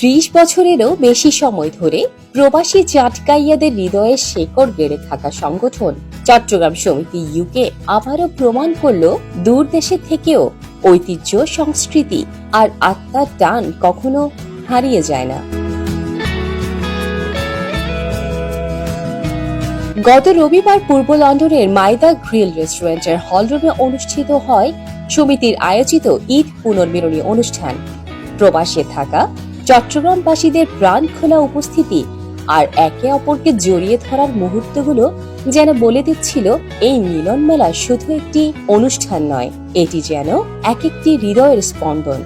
ত্রিশ বছরেরও বেশি সময় ধরে প্রবাসী চাটকাইয়াদের হৃদয়ে শেকড় গেড়ে থাকা সংগঠন চট্টগ্রাম সমিতি ইউকে আবারও প্রমাণ করল দূর দেশে থেকেও ঐতিহ্য, সংস্কৃতি আর আত্মার টান কখনো হারিয়ে যায় না। গত রবিবার পূর্ব লন্ডনের মাইদা গ্রিল রেস্টুরেন্টের হলরুমে অনুষ্ঠিত হয় সমিতির আয়োজিত ঈদ পুনর্মিলনী অনুষ্ঠান। প্রবাসে থাকা চট্টগ্রামবাসীদের প্রাণ খোলা উপস্থিতি আর একে অপরকে জড়িয়ে ধরার মুহূর্তগুলো যেন বলে দিচ্ছিল এই মিলন মেলা শুধু একটি অনুষ্ঠান নয় এটি যেন এক একটি হৃদয়ের স্পন্দন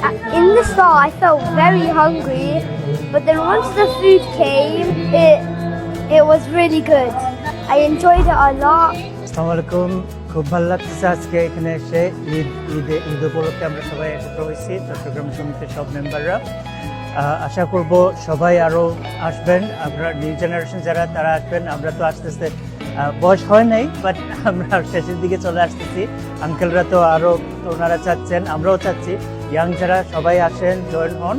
uh, in the start I felt very hungry, but then once the food came, it it was really good. I enjoyed it a lot. আলাইকুম খুব ভালো লাগতেছে আজকে এখানে এসে ঈদ, ঈদে, ঈদ উপলক্ষে আমরা সবাই একত্র হয়েছি, চট্টগ্রাম সমিতির সব মেম্বাররা। আশা করব সবাই আরও আসবেন। আপনার নিউ জেনারেশন যারা, তারা আসবেন। আমরা তো আস্তে আস্তে বয়স হয় নাই বাট আমরা শেষের দিকে চলে আসতেছি। আঙ্কেলরা তো আরও ওনারা চাচ্ছেন, আমরাও চাচ্ছি। ইয়াং যারা, সবাই আসেন জয়েন হন।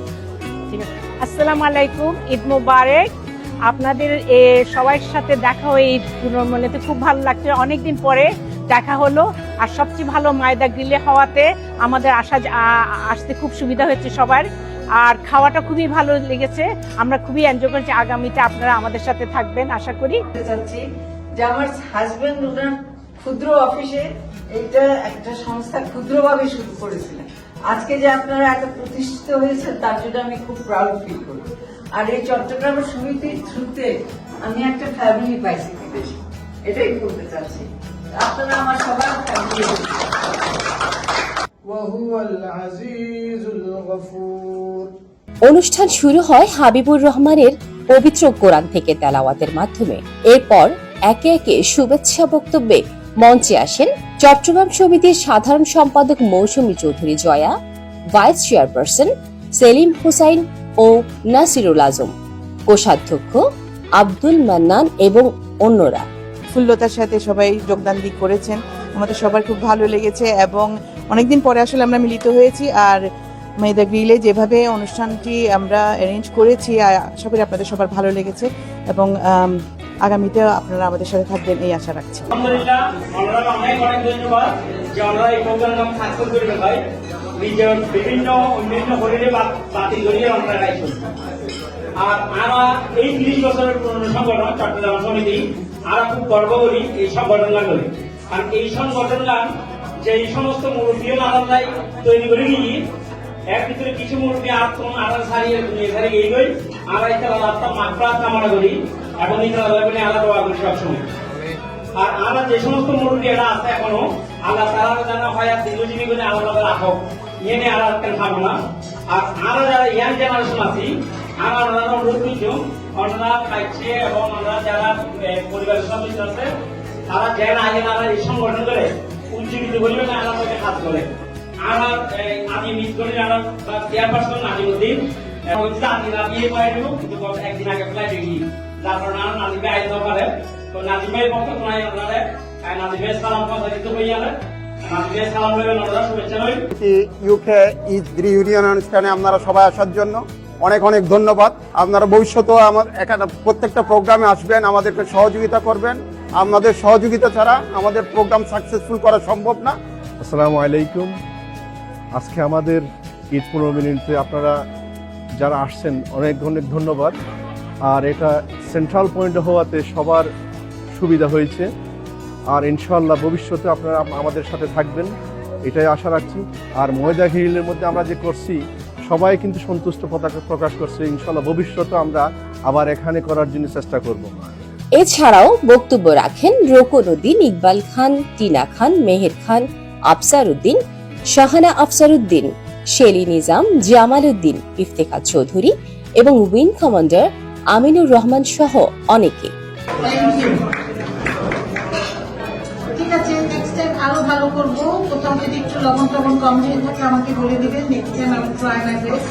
ঠিক আছে। আসসালামু আলাইকুম, ঈদ মুবারক। আপনাদের সবার সাথে দেখা হয়ে ঈদ পুনর্মনেতে খুব ভালো লাগছে। অনেকদিন পরে দেখা হলো। আর সবচেয়ে ভালো মায়দা গ্রিলে হওয়াতে আমাদের আসা আসতে খুব সুবিধা হয়েছে সবার। আর খাওয়াটা খুবই ভালো লেগেছে। আমরা খুবই এনজয় করেছি। আগামীতে আপনারা আমাদের সাথে থাকবেন, আশা করি। চাচ্ছি যে আমার হাজবেন্ড ওনার ক্ষুদ্র অফিসে এইটা একটা সংস্থা ক্ষুদ্রভাবে শুরু করেছিলেন। আজকে যে আপনারা এত প্রতিষ্ঠিত হয়েছে তার জন্য আমি খুব প্রাউড ফিল করি। আর এই চট্টগ্রামের সমিতির থ্রুতে আমি একটা ফ্যামিলি পাইছি এটাই বলতে চাচ্ছি। অনুষ্ঠান শুরু হয় হাবিবুর রহমানের পবিত্র কোরআন থেকে তেলাওয়াতের মাধ্যমে। এরপর একে একে শুভেচ্ছা বক্তব্যে মঞ্চে আসেন চট্টগ্রাম সমিতির সাধারণ সম্পাদক মৌসুমী চৌধুরী জয়া, ভাইস চেয়ারপারসন সেলিম হুসাইন ও নাসিরুল আজম, কোষাধ্যক্ষ আব্দুল মান্নান এবং অন্যরা। ফুল্লতার সাথে সবাই যোগদান দিক করেছেন। আমাদের সবার খুব ভালো লেগেছে এবং অনেকদিন পরে আসলে আমরা মিলিত হয়েছি আর মেয়েদা গ্রিলে যেভাবে অনুষ্ঠানটি আমরা অ্যারেঞ্জ করেছি আশা করি আপনাদের সবার ভালো লেগেছে এবং আগামীতে আপনারা আমাদের সাথে থাকবেন এই আশা রাখছি। বিভিন্ন অন্যান্য হরিণে বাতিল ওনারা গাইছেন আর আমরা এই তিরিশ বছরের পুরনো সংগঠন, চট্টগ্রাম সমিতি আমরা খুব গর্ব করি এই সংগঠন করি। আর এই সংগঠন যে সমস্ত মুরব্বীও আলাদাই তৈরি করে নিয়ে, এর ভিতরে কিছু মুরব্বী আর কোন আলাদা সারিয়ে এখানে এই গই আর একটা আলাদা মাত্রা কামনা করি, এবং এটা আলাদা আলাদা করি সবসময়। আর আমরা যে সমস্ত মুরব্বীরা আছে এখনও, আল্লাহ তারা যেন হয় আর দীর্ঘজীবী করে আলাদা আলাদা রাখো ইয়ে নিয়ে আর একটা খাব না? আর আমরা যারা ইয়াং জেনারেশন আছি আমরা খাইছে এবং ওনারা যারা পরিবারের সদস্য আছে তারা যেন আগে তারা এই সংগঠন করে উজ্জীবিত না আমার এই, আমি মিস করি আমার চেয়ারপারসন এবং করে কিন্তু একদিন আগে ফ্লাইটে গিয়ে। আমার নাজিম আইতে পারে। তো নাজিম ভাইয়ের পক্ষ আপনারা নাজিম ভাই সালাম ইউকে রিউনিয়ন অনুষ্ঠানে আপনারা সবাই আসার জন্য। অনেক অনেক ধন্যবাদ। আপনারা ভবিষ্যতেও আমার এখানে প্রত্যেকটা প্রোগ্রামে আসবেন, আমাদেরকে সহযোগিতা করবেন। আপনাদের সহযোগিতা ছাড়া আমাদের প্রোগ্রাম সাকসেসফুল করা সম্ভব না। আসসালামু আলাইকুম। আজকে আমাদের ঈদ পুনর্মিলনীতে আপনারা যারা আসছেন, অনেক অনেক ধন্যবাদ। আর এটা সেন্ট্রাল পয়েন্ট হওয়াতে সবার সুবিধা হয়েছে। আর ইনশাল্লাহ ভবিষ্যতে আপনারা আমাদের সাথে থাকবেন, এটাই আশা রাখছি। আর ময়দা হিলের মধ্যে আমরা যে করছি সবাই কিন্তু সন্তুষ্ট প্রকাশ করছে, ইনশাল্লাহ ভবিষ্যতে আমরা আবার এখানে করার জন্য চেষ্টা করব। এছাড়াও বক্তব্য রাখেন রোকন উদ্দিন, ইকবাল খান, টিনা খান, মেহের খান, আফসার উদ্দিন, শাহানা আফসার উদ্দিন, শেলি নিজাম, জামাল উদ্দিন, ইফতেখার চৌধুরী এবং উইং কমান্ডার আমিনুর রহমান সহ অনেকে। আরও ভালো করব কোথাও যদি একটু লবণ টবণ কম হয়ে থাকে আমাকে বলে দিবেন নেক্সট টাইম আমি try my best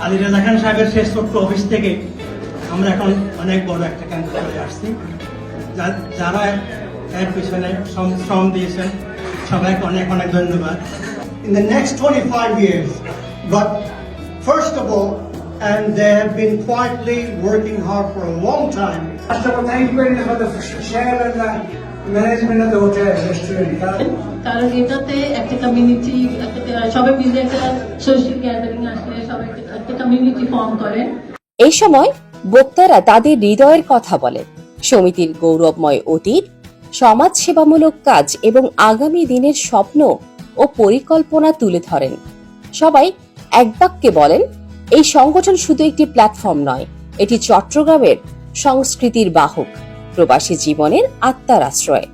Ali Raja Khan সাহেবের শেষ ছোট্ট অফিস থেকে আমরা এখন অনেক বড় একটা ক্যাম্প করে আসছি যারা এর পিছনে শ্রম- দিয়েছেন সবাইকে অনেক অনেক ধন্যবাদ in the next 25 years. But first of all, and they have been quietly working hard for a long time. Hotel restaurant. কারণ এটাতে একটা কমিউনিটি সবাই মিলে একটা সোশ্যাল গ্যাদারিং আসলে সবাই একটা- কমিউনিটি ফর্ম করেন এই সময় বক্তারা তাদের হৃদয়ের কথা বলেন সমিতির গৌরবময় অতীত সমাজ সেবামূলক কাজ এবং আগামী দিনের স্বপ্ন ও পরিকল্পনা তুলে ধরেন। সবাই এক বাক্যে বলেন এই সংগঠন শুধু একটি প্ল্যাটফর্ম নয় এটি চট্টগ্রামের সংস্কৃতির বাহক। প্রবাসী জীবনের আত্মার আশ্রয়।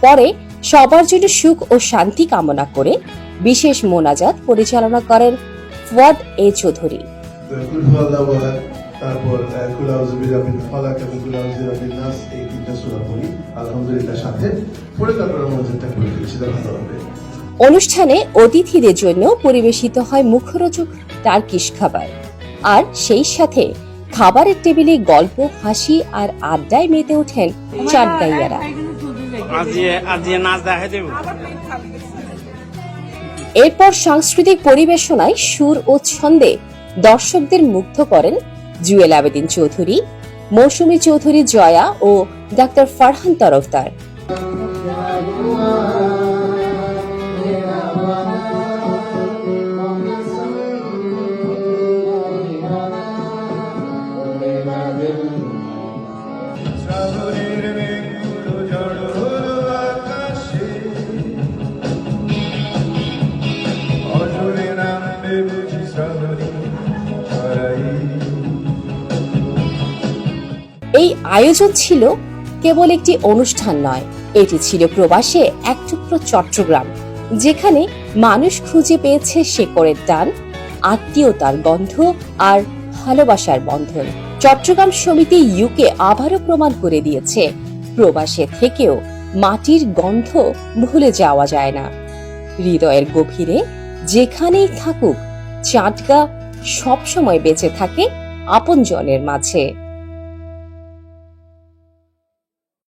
পরে সবার জন্য সুখ ও শান্তি কামনা করে বিশেষ মোনাজাত পরিচালনা করেন ফুয়াদ এ চৌধুরী। তারপর ফালাক এবং নাস এই তিনটা পড়ি। আলহামদুলিল্লাহ সাথে পড়ে করে দিচ্ছি ভালো হবে। অনুষ্ঠানে অতিথিদের জন্য পরিবেশিত হয় মুখরোচক টার্কিশ খাবার। আর সেই সাথে খাবারের টেবিলে গল্প হাসি আর আড্ডায় মেতে ওঠেন চাটগাইয়ারা আজিয়ে আজিয়ে নাচ দেখা দেব। এরপর সাংস্কৃতিক পরিবেশনায় সুর ও ছন্দে দর্শকদের মুগ্ধ করেন জুয়েল আবেদিন চৌধুরী মৌসুমী চৌধুরী জয়া ও ডাক্তার ফারহান তরফদার। আয়োজন ছিল কেবল একটি অনুষ্ঠান নয়। এটি ছিল প্রবাসে এক টুকরো চট্টগ্রাম, যেখানে মানুষ খুঁজে পেয়েছে শেকড়ের টান আত্মীয়তার গন্ধ আর ভালোবাসার বন্ধন। চট্টগ্রাম সমিতি ইউকে আবারও প্রমাণ করে দিয়েছে, প্রবাসে থেকেও মাটির গন্ধ ভুলে যাওয়া যায় না। হৃদয়ের গভীরে যেখানেই থাকুক চাটগা সবসময় বেঁচে থাকে আপনজনের মাঝে।